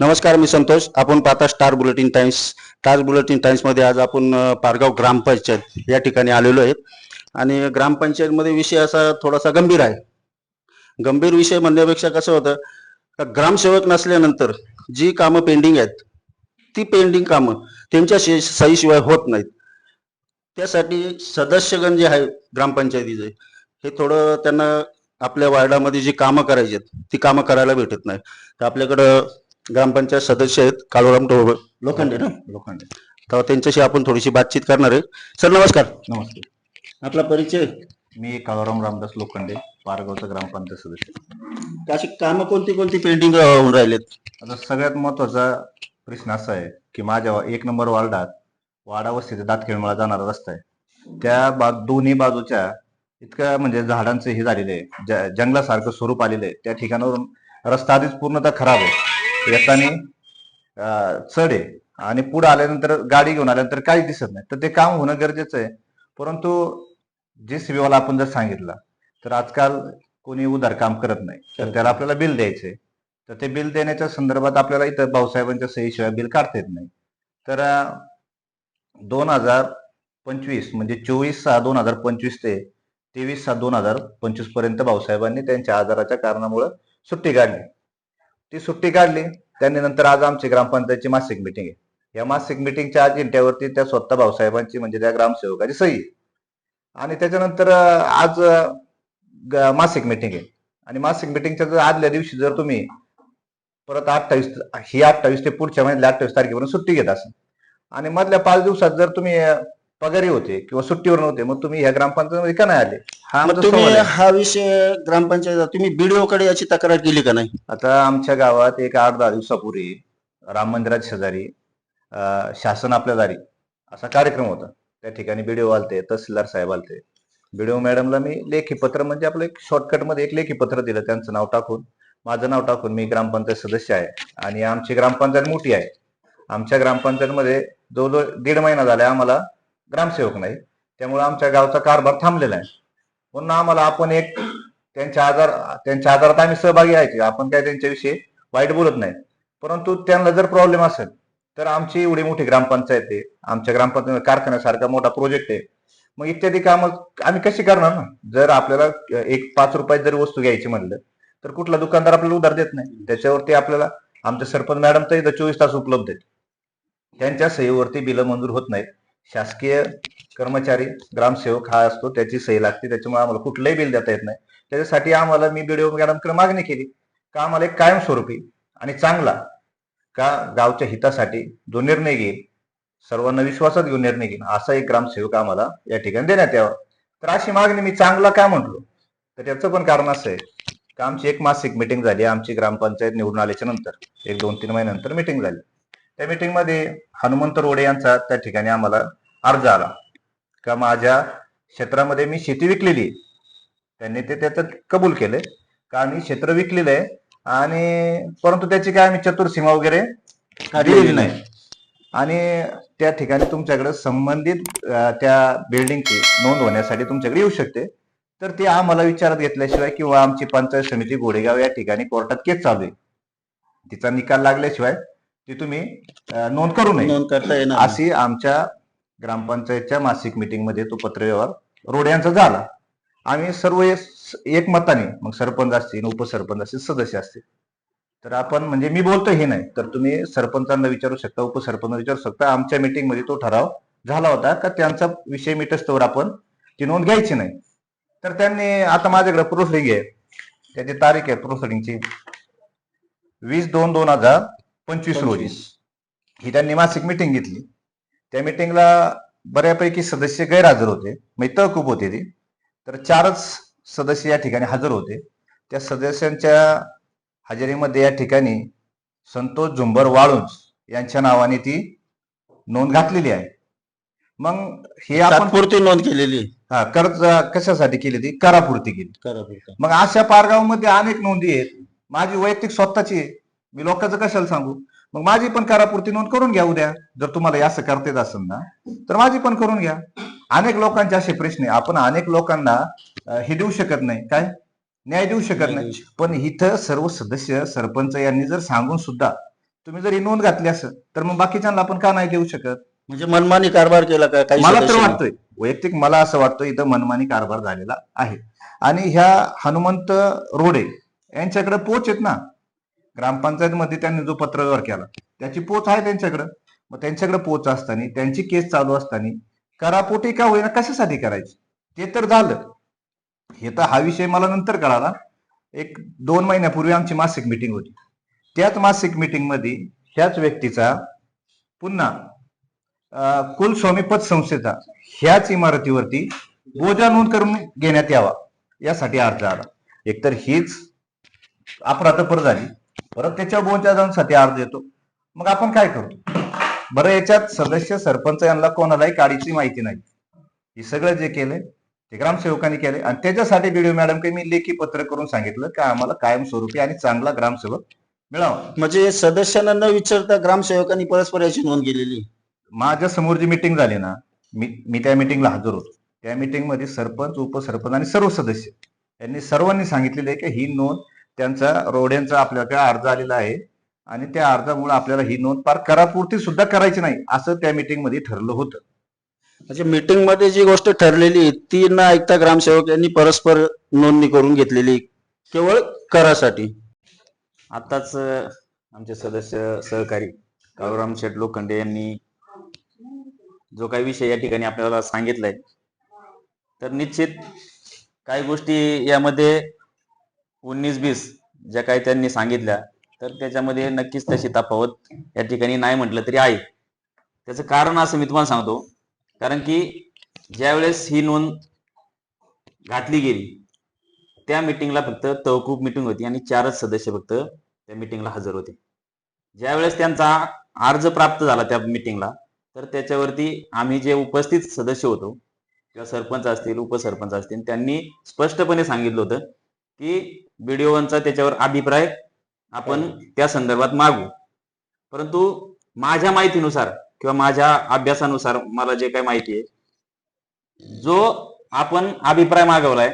नमस्कार मी संतोष. आपण पाहता star bulletin times star bulletin टाइम्समध्ये आज आपण पारगाव ग्रामपंचायत या ठिकाणी आलेलो आहे. आणि ग्रामपंचायतमध्ये विषय असा थोडासा गंभीर आहे. गंभीर विषय म्हणण्यापेक्षा कसं होतं का ग्रामसेवक नसल्यानंतर जी कामं पेंडिंग आहेत ती पेंडिंग कामं त्यांच्या सहीशिवाय होत नाहीत. त्यासाठी सदस्यगण जे आहे ग्रामपंचायतीचे हे थोडं त्यांना आपल्या वार्डामध्ये जी कामं करायची आहेत ती कामं करायला भेटत नाही तर आपल्याकडं ग्रामपंचायत सदस्य आहेत काळूराम टोळ लोखंडे ना? लोखंडे. तर त्यांच्याशी आपण थोडीशी बातचीत करणार आहे. सर नमस्कार. नमस्ते आपला परिचय? मी काळाराम रामदास लोखंडे पारगावचा ग्रामपंचायत सदस्य. अशी कामं कोणती कोणती पेंडिंग होऊन राहिलेत? आता सगळ्यात महत्त्वाचा प्रश्न असा आहे की माझ्या एक नंबर वार्डात वाडा वस्तीचा दातखेळमळा जाणारा रस्ता आहे. त्या बा दोन्ही बाजूच्या इतकं म्हणजे झाडांचं हे झालेलं आहे. ज- जंगलासारखं स्वरूप आलेलं आहे. त्या ठिकाणावरून रस्ता आधीच पूर्णतः खराब आहे. येताना चढ आहे आणि पुढे आल्यानंतर गाडी घेऊन आल्यानंतर काही दिसत नाही. तर ते काम होणं गरजेचं आहे. परंतु जे सीबीवाला आपण जर सांगितलं तर आजकाल कोणी उधार काम करत नाही. तर त्याला आपल्याला बिल द्यायचे तर ते बिल देण्याच्या संदर्भात आपल्याला इथं भाऊसाहेबांच्या सहीशिवाय बिल काढता येत नाही. तर दोन हजार पंचवीस म्हणजे चोवीस सहा दोन हजार पंचवीस ते तेवीस सहा दोन हजार पंचवीसपर्यंत भाऊसाहेबांनी त्यांच्या आजाराच्या कारणामुळे सुट्टी काढली. ती सुट्टी काढली. त्यांनी नंतर आज आमची ग्रामपंचायतची मासिक मिटिंग आहे. या मासिक मिटिंगच्या इंट्यावरती त्या स्वतः भाऊसाहेबांची म्हणजे त्या ग्रामसेवकाची सही आहे. आणि त्याच्यानंतर आज ग- मासिक मिटिंग आहे. आणि मासिक मिटिंगच्या जर आदल्या दिवशी जर तुम्ही परत अठ्ठावीस ही अठ्ठावीस ते पुढच्या महिन्यातल्या अठ्ठावीस तारखेपर्यंत सुट्टी घेत असाल. आणि मधल्या पाच दिवसात जर तुम्ही पगारी होते किंवा सुट्टीवर नव्हते मग तुम्ही ह्या ग्रामपंचायतीमध्ये का नाही आले? हा मग आमचा तुम्ही सवाल आहे. हा विषय ग्रामपंचायत तुम्ही बीडीओ कडे याची तक्रार केली का नाही? आता आमच्या गावात एक आठ दहा दिवसापूर्वी राम मंदिराच्या शेजारी अं, शासन आपल्या दारी असा कार्यक्रम होता. त्या ठिकाणी बीडीओ आलते तहसीलदार साहेब आलते. बीडीओ मॅडमला मी लेखी पत्र म्हणजे आपलं एक शॉर्टकटमध्ये एक लेखी पत्र दिलं त्यांचं नाव टाकून. माझं नाव टाकून मी ग्रामपंचायत सदस्य आहे आणि आमची ग्रामपंचायत मोठी आहे. आमच्या ग्रामपंचायतमध्ये जवळजवळ दीड महिना झाला आम्हाला ग्रामसेवक नाही. त्यामुळे आमच्या गावचा कारभार थांबलेला आहे. म्हणून आम्हाला आपण एक त्यांच्या आजार त्यांच्या आजारात आम्ही सहभागी आहे आपण काय त्यांच्याविषयी वाईट बोलत नाही. परंतु त्यांना जर प्रॉब्लेम असेल तर आमची एवढी मोठी ग्रामपंचायत आहे. आमच्या ग्रामपंचायत कारखान्यासारखा मोठा प्रोजेक्ट आहे. मग इत्यादी कामं आम्ही कशी करणार ना? जर आपल्याला एक पाच रुपयात जरी वस्तू घ्यायची म्हणलं तर कुठला दुकानदार आपल्याला उधार देत नाही. त्याच्यावरती आपल्याला आमच्या सरपंच मॅडम तर इथं चोवीस तास उपलब्ध आहेत. त्यांच्या सहीवरती बिलं मंजूर होत नाहीत. शासकीय कर्मचारी ग्रामसेवक हा असतो त्याची सही लागते. त्याच्यामुळे आम्हाला कुठलंही बिल देता येत नाही. त्याच्यासाठी आम्हाला मी बीडीओ मॅडमकडे मागणी केली का आम्हाला एक कायमस्वरूपी आणि चांगला का गावच्या हितासाठी जो निर्णय घेईल सर्वांना विश्वासात घेऊन निर्णय घेईल असा एक ग्रामसेवक आम्हाला या ठिकाणी देण्यात यावा. तर अशी मागणी मी चांगला काय म्हटलो? तर त्याचं पण कारण असं आहे का आमची एक मासिक मिटिंग झाली आमची ग्रामपंचायत निवडून आल्याच्यानंतर एक दोन तीन महिन्यानंतर मिटिंग झाली. त्या meeting मध्ये हनुमंत रोडे यांचा त्या ठिकाणी आम्हाला अर्ज आला. का माझ्या क्षेत्रामध्ये मी शेती विकलेली त्यांनी ते त्याचं कबूल केलंय. का आम्ही क्षेत्र विकलेलं आहे आणि परंतु त्याची काय आम्ही चतुर्सीमा वगैरे दिलेली नाही. आणि त्या ठिकाणी तुमच्याकडे संबंधित त्या बिल्डिंगची नोंद होण्यासाठी तुमच्याकडे येऊ शकते. तर ती आम्हाला विचारात घेतल्याशिवाय किंवा आमची पंचायत समिती गोडेगाव या ठिकाणी कोर्टात केस चालू आहे. तिचा निकाल लागल्याशिवाय ती तुम्ही नोंद करू नये. नोंद करता येणार अशी आमच्या ग्रामपंचायतच्या मासिक मीटिंगमध्ये तो पत्रव्यवहार रोड यांचा झाला. आम्ही सर्व एक- एकमताने मग सरपंच असतील उपसरपंच असतील सदस्य असतील. तर आपण म्हणजे मी बोलतो हे नाही तर तुम्ही सरपंचांना विचारू शकता उपसरपंच विचारू शकता. आमच्या मीटिंगमध्ये तो ठराव झाला होता का त्यांचा विषय मिटस्तवर आपण ती नोंद घ्यायची नाही. तर त्यांनी आता माझ्याकडे प्रोसिडिंग आहे. त्याची तारीख आहे प्रोसिडिंगची वीस दोन दोन हजार पंचवीस रोजी. ही त्यांनी मासिक मिटिंग घेतली. त्या मिटिंगला बऱ्यापैकी सदस्य गैरहजर होते. म्हणजे तहकूब होते ती. तर चारच सदस्य या ठिकाणी हजर होते. त्या सदस्यांच्या हजेरीमध्ये या ठिकाणी संतोष झुंबर वाळुंज यांच्या नावाने ती नोंद घातलेली आहे. मग हे आपण नोंद केलेली. हा कर्ज कशासाठी केली ती? करापुरती केली. मग अशा पारगावमध्ये अनेक नोंदी आहेत. माझी वैयक्तिक स्वतःची आहे. मी लोकांचं कशाला सांगू? मग माझी पण करापुरती नोंद करून घ्या उद्या. जर तुम्हाला असं करता येत असेल ना तर माझी पण करून घ्या. अनेक लोकांचे असे प्रश्न आहे. आपण अनेक लोकांना हे देऊ शकत नाही. काय? न्याय देऊ शकत नाही. पण इथं सर्व सदस्य सरपंच यांनी जर सांगून सुद्धा तुम्ही जर ही नोंद घातली असेल तर मग बाकीच्यांना आपण का नाही देऊ शकत? म्हणजे मनमानी कारभार केला का काही मला तर? वाटतोय. वैयक्तिक मला असं वाटतं इथं मनमानी कारभार झालेला आहे. आणि ह्या हनुमंत रोडे यांच्याकडे पोच आहेत ना. ग्रामपंचायतमध्ये त्यांनी जो पत्रव्यवहार केला त्याची पोच आहे त्यांच्याकडे. मग त्यांच्याकडे पोच असताना त्यांची केस चालू असताना करापोटी का होईना कशासाठी करायची? ते तर झालं. हे तर हा विषय मला नंतर कळाला. एक दोन महिन्यापूर्वी आमची मासिक मिटिंग होती. त्याच मासिक मिटिंगमध्ये ह्याच व्यक्तीचा पुन्हा कुलस्वामी पतसंस्थेचा ह्याच इमारतीवरती बोजा नोंद करून घेण्यात यावा यासाठी अर्ज आला. एकतर हीच अफरातफर झाली. परत त्याच्या बोजा जाऊनसाठी अर्ज येतो मग आपण काय करतो बरं याच्यात सदस्य सरपंच यांना कोणालाही काडीची माहिती नाही. हे सगळं जे केलंय ते ग्रामसेवकांनी केले. आणि त्याच्यासाठी बीडीओ मॅडम काही मी लेखी पत्र करून सांगितलं की आम्हाला कायमस्वरूपी आणि चांगला ग्रामसेवक मिळावा. म्हणजे सदस्यांना न विचारता ग्रामसेवकांनी परस्पर याची नोंद केलेली माझ्यासमोर जी मिटिंग झाली ना मी मी त्या मिटिंगला हजर होतो. त्या मिटिंगमध्ये सरपंच उपसरपंच आणि सर्व सदस्य यांनी सर्वांनी सांगितलेलं आहे की ही नोंद त्यांचा रोड्यांचा आपल्याकडे अर्ज आलेला आहे. आणि त्या अर्जामुळे आपल्याला ही नोंद फार करापुरती सुद्धा करायची नाही असं त्या मिटिंगमध्ये ठरलं होतं. म्हणजे मीटिंगमध्ये जी गोष्ट ठरलेली ती न ऐकता ग्रामसेवक यांनी परस्पर नोंदणी करून घेतलेली केवळ करासाठी. आताच आमचे सदस्य सहकारी काळूराम शेठ लोखंडे यांनी जो काही विषय या ठिकाणी आपल्याला सांगितलाय तर निश्चित काही गोष्टी यामध्ये उन्नीस बीस ज्या काही त्यांनी सांगितल्या तर त्याच्यामध्ये नक्कीच तशी तफावत या ठिकाणी नाही म्हटलं तरी आहे. त्याचं कारण असं मी तुम्हाला सांगतो. कारण की ज्यावेळेस ही नोंद घातली गेली त्या मिटिंगला फक्त तहकूब मिटिंग होती आणि चारच सदस्य फक्त त्या मिटिंगला हजर होते. ज्यावेळेस त्यांचा अर्ज प्राप्त झाला त्या मिटिंगला तर त्याच्यावरती आम्ही जे उपस्थित सदस्य होतो किंवा सरपंच असतील उपसरपंच असतील त्यांनी स्पष्टपणे सांगितलं होतं की बीडीओचा त्याच्यावर अभिप्राय आपण त्या संदर्भात मागू. परंतु माझ्या माहितीनुसार किंवा माझ्या अभ्यासानुसार मला जे काही माहिती आहे जो आपण अभिप्राय मागवलाय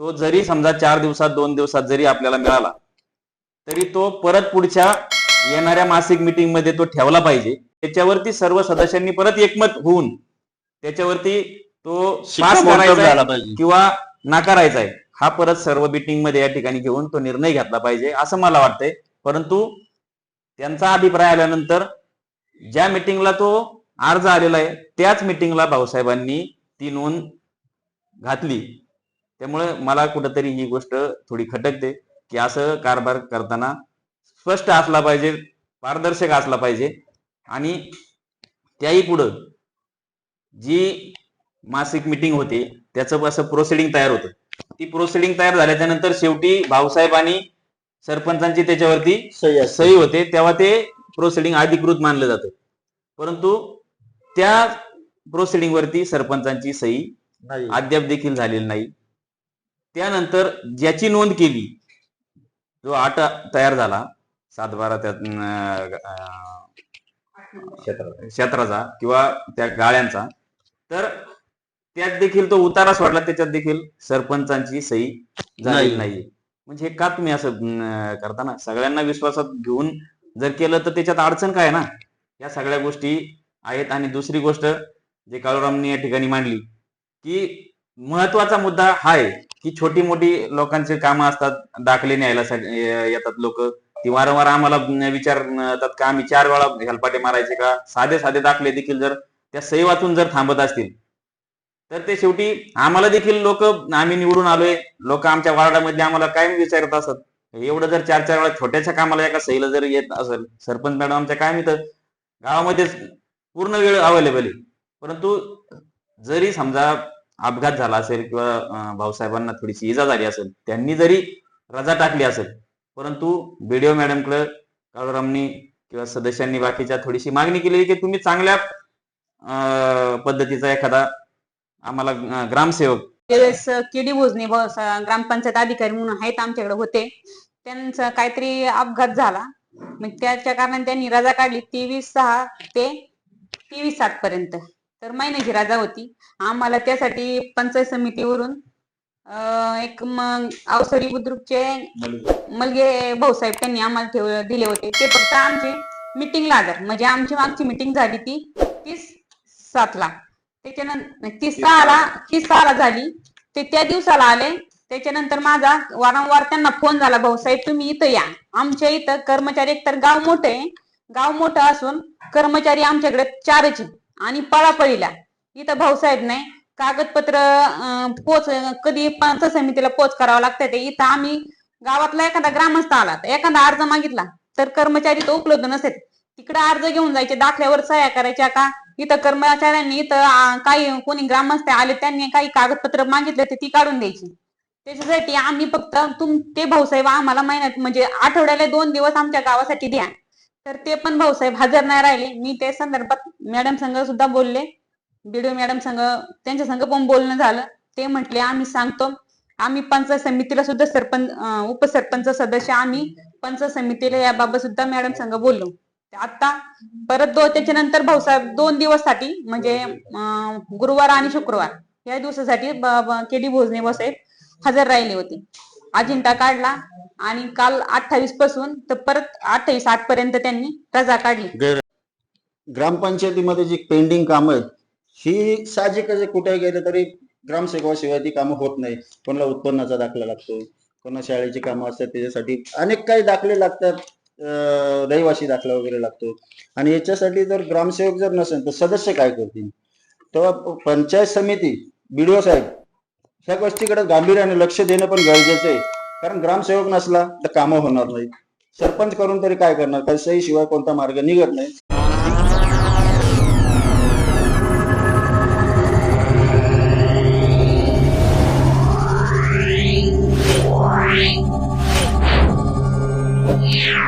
तो जरी समजा चार दिवसात दोन दिवसात जरी आपल्याला मिळाला तरी तो परत पुढच्या येणाऱ्या मासिक मीटिंगमध्ये तो ठेवला पाहिजे. त्याच्यावरती सर्व सदस्यांनी परत एकमत होऊन त्याच्यावरती तो पास करायचा किंवा नाकारायचा आहे. हा परत सर्व मीटिंगमध्ये या ठिकाणी घेऊन तो निर्णय घेतला पाहिजे असं मला वाटतंय. परंतु त्यांचा अभिप्राय आल्यानंतर ज्या मिटिंगला तो अर्ज आलेला आहे त्याच मिटिंगला भाऊसाहेबांनी ती नोंद घातली. त्यामुळे मला कुठंतरी ही गोष्ट थोडी खटकते की असं कारभार करताना स्पष्ट असला पाहिजे पारदर्शक असला पाहिजे. आणि त्याही पुढं जी मासिक मिटिंग होते त्याचं असं प्रोसिडिंग तयार होतं. ती प्रोसिडिंग तयार झाल्याच्यानंतर शेवटी भाऊसाहेब आणि सरपंचांची त्याच्यावरती सही असते. सही होते तेव्हा ते प्रोसिडिंग अधिकृत मानलं जातं परंतु त्या प्रोसिडिंग वरती सरपंचांची सही नाही. अद्याप देखील झालेली नाही त्यानंतर ज्याची नोंद केली जो आट तयार झाला सातबारा अं, अं, क्षेत्राचा किंवा त्या गाळ्यांचा तर त्यात देखील तो उतारा सोडला त्याच्यात देखील सरपंचांची सही झालेली नाही. म्हणजे हे का तुम्ही असं अं, करता ना? सगळ्यांना विश्वासात घेऊन जर केलं तर त्याच्यात अडचण काय ना? या सगळ्या गोष्टी आहेत. आणि दुसरी गोष्ट जे काळूरामनी या ठिकाणी मांडली की महत्त्वाचा मुद्दा हा आहे की छोटी मोठी लोकांचे कामं असतात दाखले न्यायला येतात लोक. ती वारंवार आम्हाला विचारतात का आम्ही चार वेळा हेलपाटे मारायचे का? साधे साधे दाखले देखील जर त्या सही वाचून जर थांबत असतील तर ते शेवटी आम्हाला देखील लोक आम्ही निवडून आलोय. लोक आमच्या वार्डामध्ये आम्हाला कायम विचारत असत. एवढं जर चार चार वेळा छोट्याशा कामाला एका सहीला जर येत असेल सरपंच मॅडम आमच्या कायम इथं. गावामध्येच पूर्ण वेळ अवेलेबल आहे. परंतु जरी समजा अपघात झाला असेल किंवा भाऊसाहेबांना थोडीशी इजा झाली असेल त्यांनी जरी रजा टाकली असेल परंतु बीडीओ मॅडमकडे काळूरामनी किंवा सदस्यांनी बाकीच्या थोडीशी मागणी केली की तुम्ही चांगल्या पद्धतीचा एखादा आम्हाला अं, ग्रामसेवक. त्यावेळेस केडी भोजने ब- ग्रामपंचायत अधिकारी म्हणून आहेत आमच्याकडे होते. त्यांचा काहीतरी अपघात झाला. मग त्याच्या कारणाने त्यांनी रजा काढली तेवीस सहा ते तेवीस सात पर्यंत. तर महिन्याची रजा होती. आम्हाला त्यासाठी पंचायत समितीवरून अं, एक मग अवसरी बुद्रुकचे मलगे भाऊसाहेब त्यांनी आम्हाला ठेव दिले होते. ते फक्त आमचे मिटिंगला हजर म्हणजे आमची मागची मिटिंग झाली ती तीस सातला. त्याच्यानंतर सहाला झाली. ते त्या दिवसाला आले. त्याच्यानंतर माझा वारंवार त्यांना फोन झाला भाऊसाहेब तुम्ही इथं या. आमच्या इथं कर्मचारी एकतर गाव मोठं आहे. गाव मोठं असून कर्मचारी आमच्याकडे चारच आणि पळापळीला. इथं भाऊसाहेब नाही. कागदपत्र पोच कधी पंचायत समितीला पोच करावं लागतं ते. इथं आम्ही गावातला एखादा ग्रामस्थ आला तर एखादा अर्ज मागितला तर कर्मचारी तो उपलब्ध नसेल. तिकडे अर्ज घेऊन जायचे दाखल्यावर सह्या करायच्या का? इथं कर्मचाऱ्यांनी इथं काही कोणी ग्रामस्थ आले त्यांनी काही कागदपत्र मागितले तर ती काढून द्यायची. त्याच्यासाठी आम्ही फक्त तुम ते भाऊसाहेब आम्हाला महिन्यात म्हणजे आठवड्याला दोन दिवस आमच्या गावासाठी द्या. तर ते पण भाऊसाहेब हजर नाही राहिले. मी ते संदर्भात मॅडम संघ सुद्धा बोलले. बीडीओ मॅडम संघ त्यांच्या संघ पण बोलणं झालं. ते म्हटले आम्ही सांगतो. आम्ही पंचायत समितीला सुद्धा सरपंच उपसरपंच सदस्य आम्ही. पंचायत समितीला याबाबत सुद्धा मॅडम संघ बोललो. आता परत दो त्याच्यानंतर भाऊसाहेब दोन दिवस. साठी म्हणजे गुरुवार आणि शुक्रवार या दिवसासाठी के डी भोजने साहेब हजर राहिले होते. अजिंठा काढला आणि काल अठ्ठावीसपासून तर परत अठ्ठावीस आठ पर्यंत त्यांनी रजा काढली. गैर ग्रामपंचायतीमध्ये जी पेंडिंग कामं आहेत ही साहजिकच कुठे गेले तरी ग्रामसेवकाशिवाय ती कामं होत नाही. कोणाला उत्पन्नाचा दाखला लागतो कोणा शाळेची कामं असतात त्याच्यासाठी अनेक काही दाखले लागतात. रहिवासी दाखला वगैरे लागतो. आणि याच्यासाठी जर ग्रामसेवक जर नसेल तर सदस्य काय करतील? तेव्हा पंचायत समिती बीडीओ साहेब ह्या गोष्टीकडे गांभीर्याने लक्ष देणं पण गरजेचं आहे. कारण ग्रामसेवक नसला तर कामं होणार नाहीत. सरपंच करून तरी काय करणार? काही सही शिवाय कोणता मार्ग निघत नाही. Yeah.